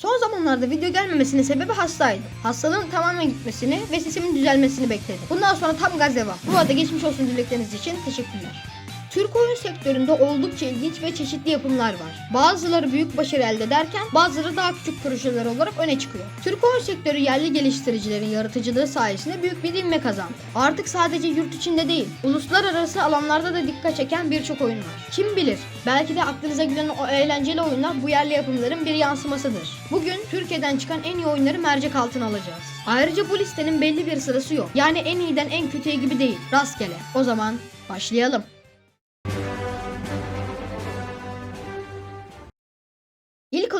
Son zamanlarda video gelmemesinin sebebi hastaydım. Hastalığın tamamen gitmesini ve sesimin düzelmesini bekledim. Bundan sonra tam gaz devam. Bu arada geçmiş olsun dilekleriniz için teşekkürler. Türk oyun sektöründe oldukça ilginç ve çeşitli yapımlar var. Bazıları büyük başarı elde ederken bazıları daha küçük projeler olarak öne çıkıyor. Türk oyun sektörü yerli geliştiricilerin yaratıcılığı sayesinde büyük bir ivme kazandı. Artık sadece yurt içinde değil, uluslararası alanlarda da dikkat çeken birçok oyun var. Kim bilir, belki de aklınıza gelen o eğlenceli oyunlar bu yerli yapımların bir yansımasıdır. Bugün Türkiye'den çıkan en iyi oyunları mercek altına alacağız. Ayrıca bu listenin belli bir sırası yok. Yani en iyiden en kötüye gibi değil, rastgele. O zaman başlayalım.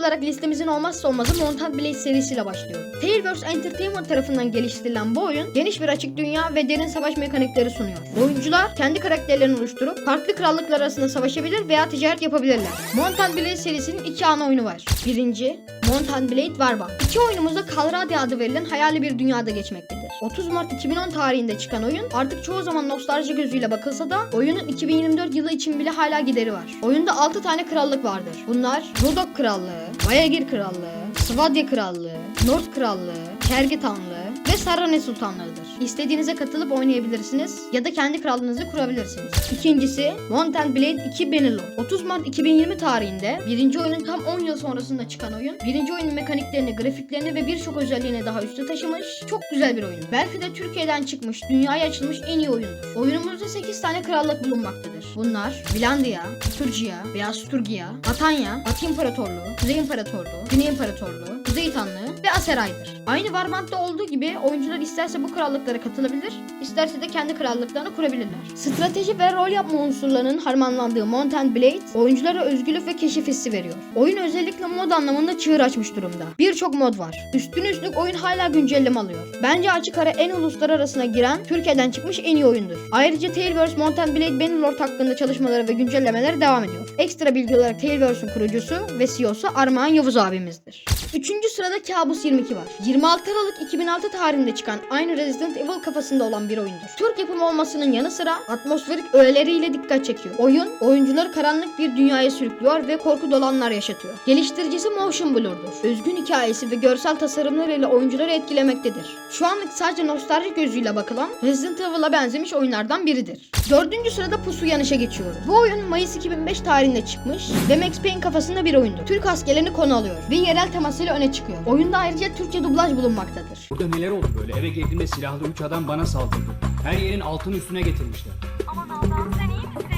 Olarak listemizin olmazsa olmazı Mountain Blade serisiyle başlıyor. Tailverse Entertainment tarafından geliştirilen bu oyun geniş bir açık dünya ve derin savaş mekanikleri sunuyor. Oyuncular kendi karakterlerini oluşturup farklı krallıklar arasında savaşabilir veya ticaret yapabilirler. Mountain Blade serisinin iki ana oyunu var. Birinci, Mountain Blade Warband. İki oyunumuzda Kalradia adı verilen hayali bir dünyada geçmektedir. 30 Mart 2010 tarihinde çıkan oyun artık çoğu zaman nostalji gözüyle bakılsa da oyunun 2024 yılı için bile hala gideri var. Oyunda 6 tane krallık vardır. Bunlar Rodok Krallığı, Vayagir Krallığı, Svadya Krallığı, Nord Krallığı, Kergitanlığı ve Sarane Sultanlığı'dır. İstediğinize katılıp oynayabilirsiniz ya da kendi krallığınızı kurabilirsiniz. İkincisi Mountain Blade 2 Bannerlord. 30 Mart 2020 tarihinde birinci oyunun tam 10 yıl sonrasında çıkan oyun, birinci oyunun mekaniklerini, grafiklerini ve birçok özelliğini daha üste taşımış. Çok güzel bir oyun. Belki de Türkiye'den çıkmış, dünyaya açılmış en iyi oyundur. Oyunumuzda 8 tane krallık bulunmaktadır. Bunlar Finlandiya, Turciya, Beyaz Turgiya, Atanya, Batı İmparatorluğu, Kuzey İmparatorluğu, Güney İmparatorluğu, Kuzey Tanlığı ve Aseray'dır. Aynı Warband'da olduğu gibi oyuncular isterse bu krallıklara katılabilir, isterse de kendi krallıklarını kurabilirler. Strateji ve rol yapma unsurlarının harmanlandığı Mountain Blade, oyunculara özgürlük ve keşif hissi veriyor. Oyun özellikle mod anlamında çığır açmış durumda. Birçok mod var. Üstüne üstlük oyun hala güncelleme alıyor. Bence açık ara en uluslararasına giren, Türkiye'den çıkmış en iyi oyundur. Ayrıca Tailverse Mountain Blade Bannerlord hakkında çalışmaları ve güncellemeleri devam ediyor. Ekstra bilgi olarak Tailverse'ün kurucusu ve CEO'su Armağan Yavuz abimizdir. Üçüncü sırada Kabus 22 var. 26 Aralık 2006 tarihinde çıkan aynı Resident Evil kafasında olan bir oyundur. Türk yapımı olmasının yanı sıra atmosferik öğeleriyle dikkat çekiyor. Oyun, oyuncuları karanlık bir dünyaya sürüklüyor ve korku dolanlar yaşatıyor. Geliştiricisi Motion Blur'dur. Özgün hikayesi ve görsel tasarımlarıyla oyuncuları etkilemektedir. Şu anlık sadece nostalji gözüyle bakılan Resident Evil'a benzemiş oyunlardan biridir. Dördüncü sırada Pusu Yanış'a geçiyoruz. Bu oyun Mayıs 2005 tarihinde çıkmış ve Max Payne kafasında bir oyundur. Türk askerlerini konu alıyor ve yerel temasıyla öne çıkıyor. Oyunda ayrıca Türkçe dublaj bulunmaktadır. Burada neler oldu böyle? Eve girdiğimde silahlı üç adam bana saldırdı. Her yerin altını üstüne getirmişler. Aman Allah'ım sen iyi misin?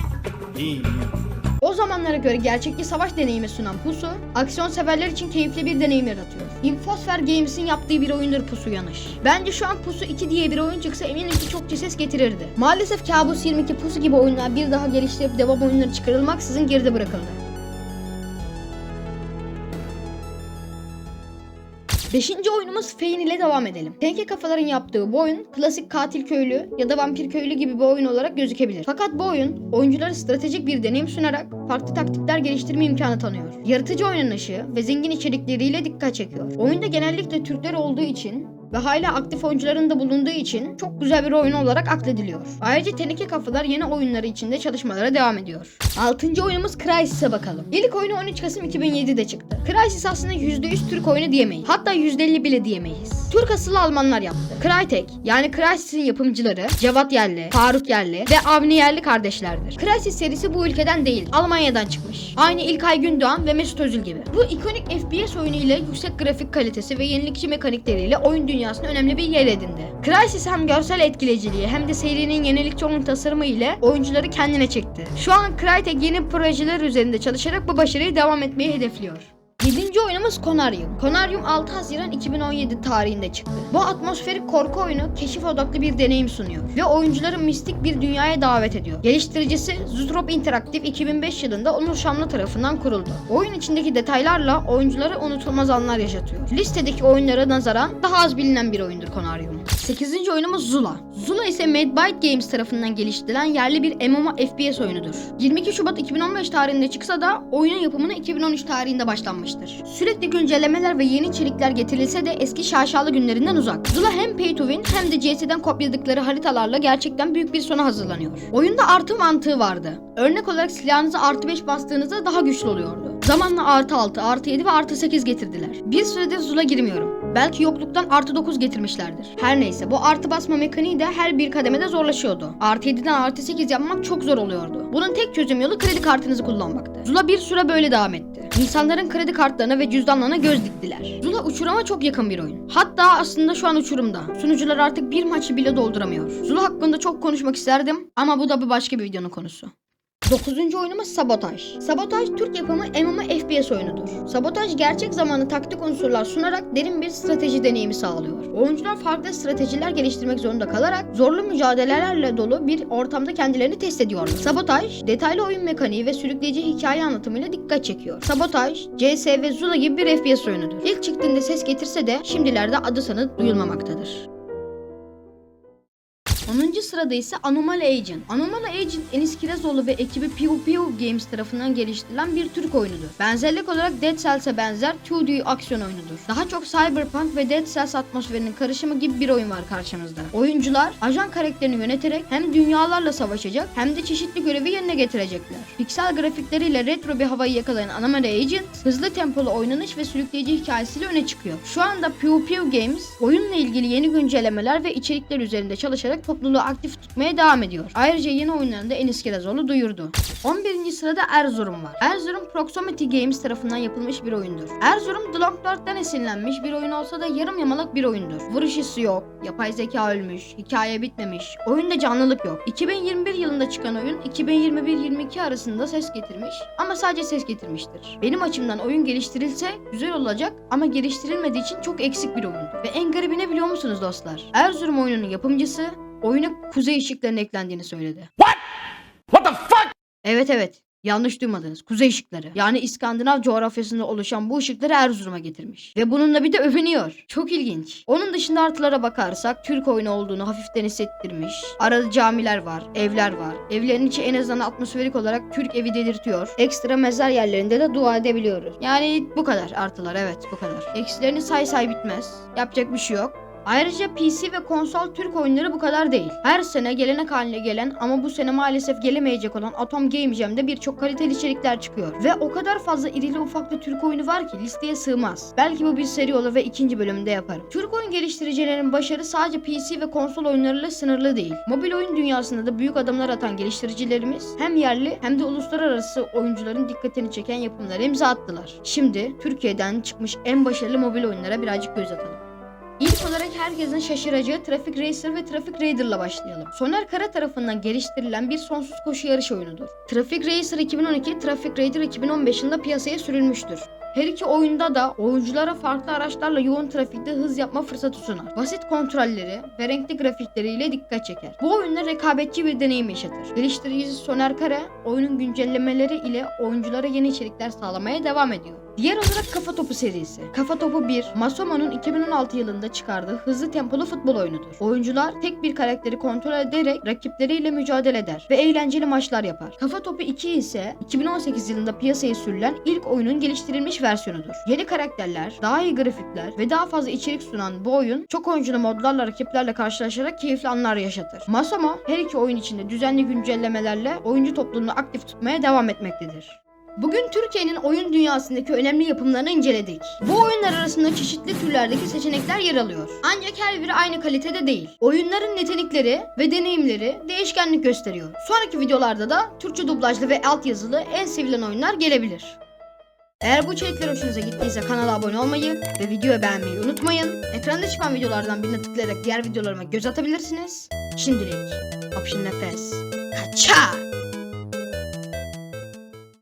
İyiyim iyiyim. O zamanlara göre gerçekçi savaş deneyimi sunan Pusu, aksiyon severler için keyifli bir deneyim yaratıyor. Infosfer Games'in yaptığı bir oyundur Pusu Yanış. Bence şu an Pusu 2 diye bir oyun çıksa eminim ki çok ses getirirdi. Maalesef Kabus 22 Pusu gibi oyunlar bir daha geliştirip devam oyunları çıkarılmaksızın geride bırakıldı. Beşinci oyunumuz Fein ile devam edelim. Tenke kafaların yaptığı bu oyun klasik katil köylü ya da vampir köylü gibi bir oyun olarak gözükebilir. Fakat bu oyun oyunculara stratejik bir deneyim sunarak farklı taktikler geliştirme imkanı tanıyor. Yaratıcı oynanışı ve zengin içerikleriyle dikkat çekiyor. Oyunda genellikle Türkler olduğu için ve hala aktif oyuncuların da bulunduğu için çok güzel bir oyun olarak aklediliyor. Ayrıca Teneke Kafalar yeni oyunları içinde çalışmalara devam ediyor. Altıncı oyunumuz Crysis'e bakalım. İlk oyunu 13 Kasım 2007'de çıktı. Crysis aslında %100 Türk oyunu diyemeyiz. Hatta %50 bile diyemeyiz. Türk asıllı Almanlar yaptı. Crytek yani Crysis'in yapımcıları Cevat Yerli, Faruk Yerli ve Avni Yerli kardeşlerdir. Crysis serisi bu ülkeden değil, Almanya'dan çıkmış. Aynı İlkay Gündoğan ve Mesut Özil gibi. Bu ikonik FPS oyunu ile yüksek grafik kalitesi ve yenilikçi mekanikleriyle oyun dünyasında önemli bir yer edindi. Crysis hem görsel etkileyiciliği hem de serinin yenilikçi oyun tasarımı ile oyuncuları kendine çekti. Şu an Crytek yeni projeler üzerinde çalışarak bu başarıyı devam etmeyi hedefliyor. 7. oyunumuz Konarium. Konarium 6 Haziran 2017 tarihinde çıktı. Bu atmosferik korku oyunu keşif odaklı bir deneyim sunuyor ve oyuncuları mistik bir dünyaya davet ediyor. Geliştiricisi Zootrop Interactive 2005 yılında Onur Şamlı tarafından kuruldu. Oyun içindeki detaylarla oyunculara unutulmaz anlar yaşatıyor. Listedeki oyunlara nazaran daha az bilinen bir oyundur Konarium. 8. oyunumuz Zula. Zula ise Madbyte Games tarafından geliştirilen yerli bir MMO FPS oyunudur. 22 Şubat 2015 tarihinde çıksa da oyunun yapımına 2013 tarihinde başlanmıştır. Sürekli Sürekli güncellemeler ve yeni içerikler getirilse de eski şaşalı günlerinden uzak. Zula hem pay to win hem de CS'den kopyaladıkları haritalarla gerçekten büyük bir sona hazırlanıyor. Oyunda artı mantığı vardı. Örnek olarak silahınızı artı 5 bastığınızda daha güçlü oluyordu. Zamanla artı 6, artı 7 ve artı 8 getirdiler. Bir süredir Zula girmiyorum. Belki yokluktan artı 9 getirmişlerdir. Her neyse bu artı basma mekaniği de her bir kademede zorlaşıyordu. Artı 7'den artı 8 yapmak çok zor oluyordu. Bunun tek çözüm yolu kredi kartınızı kullanmaktı. Zula bir süre böyle devam etti. İnsanların kredi kartlarına ve cüzdanlarına göz diktiler. Zula uçuruma çok yakın bir oyun. Hatta aslında şu an uçurumda. Sunucular artık bir maçı bile dolduramıyor. Zula hakkında çok konuşmak isterdim ama bu da bir başka bir videonun konusu. 9. oyunumuz Sabotaj. Sabotaj Türk yapımı MMO FPS oyunudur. Sabotaj gerçek zamanlı taktik unsurlar sunarak derin bir strateji deneyimi sağlıyor. Oyuncular farklı stratejiler geliştirmek zorunda kalarak zorlu mücadelelerle dolu bir ortamda kendilerini test ediyorlar. Sabotaj, detaylı oyun mekaniği ve sürükleyici hikaye anlatımıyla dikkat çekiyor. Sabotaj, CS ve Zula gibi bir FPS oyunudur. İlk çıktığında ses getirse de şimdilerde adı sanı duyulmamaktadır. 10. sırada ise Anomaly Agent. Anomaly Agent Enis Kirazoğlu ve ekibi Piu Piu Games tarafından geliştirilen bir Türk oyunudur. Benzerlik olarak Dead Cells'e benzer 2D aksiyon oyunudur. Daha çok Cyberpunk ve Dead Cells atmosferinin karışımı gibi bir oyun var karşımızda. Oyuncular ajan karakterini yöneterek hem dünyalarla savaşacak hem de çeşitli görevi yerine getirecekler. Piksel grafikleriyle retro bir havayı yakalayan Anomaly Agent hızlı tempolu oynanış ve sürükleyici hikayesiyle öne çıkıyor. Şu anda Piu Piu Games oyunla ilgili yeni güncellemeler ve içerikler üzerinde çalışarak topluluğu aktif tutmaya devam ediyor. Ayrıca yeni oyunlarını da Enis Kirazoğlu duyurdu. 11. sırada Erzurum var. Erzurum Proximity Games tarafından yapılmış bir oyundur. Erzurum The Long Dark'tan esinlenmiş bir oyun olsa da yarım yamalak bir oyundur. Vuruş hissi yok, yapay zeka ölmüş, hikaye bitmemiş, oyunda canlılık yok. 2021 yılında çıkan oyun 2021-22 arasında ses getirmiş ama sadece ses getirmiştir. Benim açımdan oyun geliştirilse güzel olacak ama geliştirilmediği için çok eksik bir oyundu. Ve en garibi ne biliyor musunuz dostlar? Erzurum oyununun yapımcısı oyuna kuzey ışıklarının eklendiğini söyledi. What the fuck? Evet evet. Yanlış duymadınız. Kuzey ışıkları. Yani İskandinav coğrafyasında oluşan bu ışıkları Erzurum'a getirmiş. Ve bununla bir de övünüyor. Çok ilginç. Onun dışında artılara bakarsak Türk oyunu olduğunu hafiften hissettirmiş. Arada camiler var, evler var. Evlerin içi en azından atmosferik olarak Türk evi dedirtiyor. Ekstra mezar yerlerinde de dua edebiliyoruz. Yani bu kadar artılar evet bu kadar. Eksilerini say say bitmez. Yapacak bir şey yok. Ayrıca PC ve konsol Türk oyunları bu kadar değil. Her sene gelenek haline gelen ama bu sene maalesef gelemeyecek olan Atom Game Jam'de birçok kaliteli içerikler çıkıyor. Ve o kadar fazla irili ufaklı Türk oyunu var ki listeye sığmaz. Belki bu bir seri olur ve ikinci bölümünde yaparım. Türk oyun geliştiricilerin başarı sadece PC ve konsol oyunlarıyla sınırlı değil. Mobil oyun dünyasında da büyük adımlar atan geliştiricilerimiz hem yerli hem de uluslararası oyuncuların dikkatini çeken yapımlara imza attılar. Şimdi Türkiye'den çıkmış en başarılı mobil oyunlara birazcık göz atalım. İlk olarak herkesin şaşıracağı Traffic Racer ve Traffic Raider'la başlayalım. Soner Kara tarafından geliştirilen bir sonsuz koşu yarış oyunudur. Traffic Racer 2012, Traffic Raider 2015 yılında piyasaya sürülmüştür. Her iki oyunda da oyunculara farklı araçlarla yoğun trafikte hız yapma fırsatı sunar. Basit kontrolleri ve renkli grafikleriyle dikkat çeker. Bu oyunda rekabetçi bir deneyim yaşatır. Geliştiricisi Soner Kara, oyunun güncellemeleri ile oyunculara yeni içerikler sağlamaya devam ediyor. Diğer olarak Kafa Topu serisi. Kafa Topu 1, Masoma'nın 2016 yılında çıkardığı hızlı tempolu futbol oyunudur. Oyuncular tek bir karakteri kontrol ederek rakipleriyle mücadele eder ve eğlenceli maçlar yapar. Kafa Topu 2 ise 2018 yılında piyasaya sürülen ilk oyunun geliştirilmiş versiyonudur. Yeni karakterler, daha iyi grafikler ve daha fazla içerik sunan bu oyun çok oyunculu modlarla rakiplerle karşılaşarak keyifli anlar yaşatır. Masoma her iki oyun içinde düzenli güncellemelerle oyuncu topluluğunu aktif tutmaya devam etmektedir. Bugün Türkiye'nin oyun dünyasındaki önemli yapımlarını inceledik. Bu oyunlar arasında çeşitli türlerdeki seçenekler yer alıyor. Ancak her biri aynı kalitede değil. Oyunların yetenekleri ve deneyimleri değişkenlik gösteriyor. Sonraki videolarda da Türkçe dublajlı ve altyazılı en sevilen oyunlar gelebilir. Eğer bu içerikler hoşunuza gittiyse kanala abone olmayı ve videoyu beğenmeyi unutmayın. Ekranda çıkan videolardan birine tıklayarak diğer videolarıma göz atabilirsiniz. Şimdilik Option Nefes. Kaça!